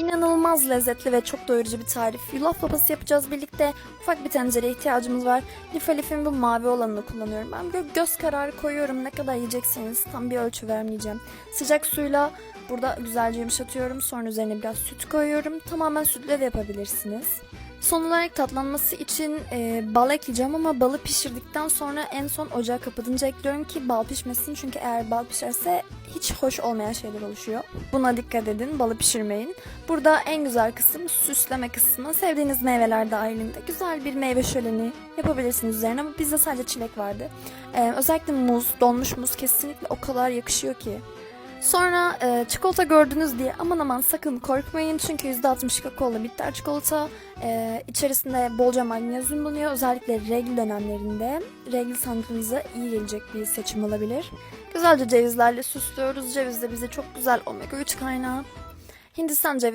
İnanılmaz lezzetli ve çok doyurucu bir tarif. Yulaf lapası yapacağız birlikte. Ufak bir tencereye ihtiyacımız var. Lif Alif'in bu mavi olanını kullanıyorum. Ben gö- göz kararı koyuyorum. Ne kadar yiyecekseniz tam bir ölçü vermeyeceğim. Sıcak suyla burada güzelce yumuşatıyorum. Sonra üzerine biraz süt koyuyorum. Tamamen sütle de yapabilirsiniz. Son olarak tatlanması için e, bal ekleyeceğim ama balı pişirdikten sonra en son ocağı kapatınca ekliyorum ki bal pişmesin. Çünkü eğer bal pişerse hiç hoş olmayan şeyler oluşuyor. Buna dikkat edin, balı pişirmeyin. Burada en güzel kısım süsleme kısmı. Sevdiğiniz meyveler dahilinde güzel bir meyve şöleni yapabilirsiniz üzerine ama bizde sadece çilek vardı. E, özellikle muz, donmuş muz kesinlikle o kadar yakışıyor ki. Sonra e, çikolata gördünüz diye aman aman sakın korkmayın çünkü %60 kakaolu bitter çikolata e, içerisinde bolca magnezyum bulunuyor. Özellikle regl dönemlerinde regl sandığınıza iyi gelecek bir seçim olabilir. Güzelce cevizlerle süslüyoruz. Ceviz de bize çok güzel omega 3 kaynağı. Hindistan cevizi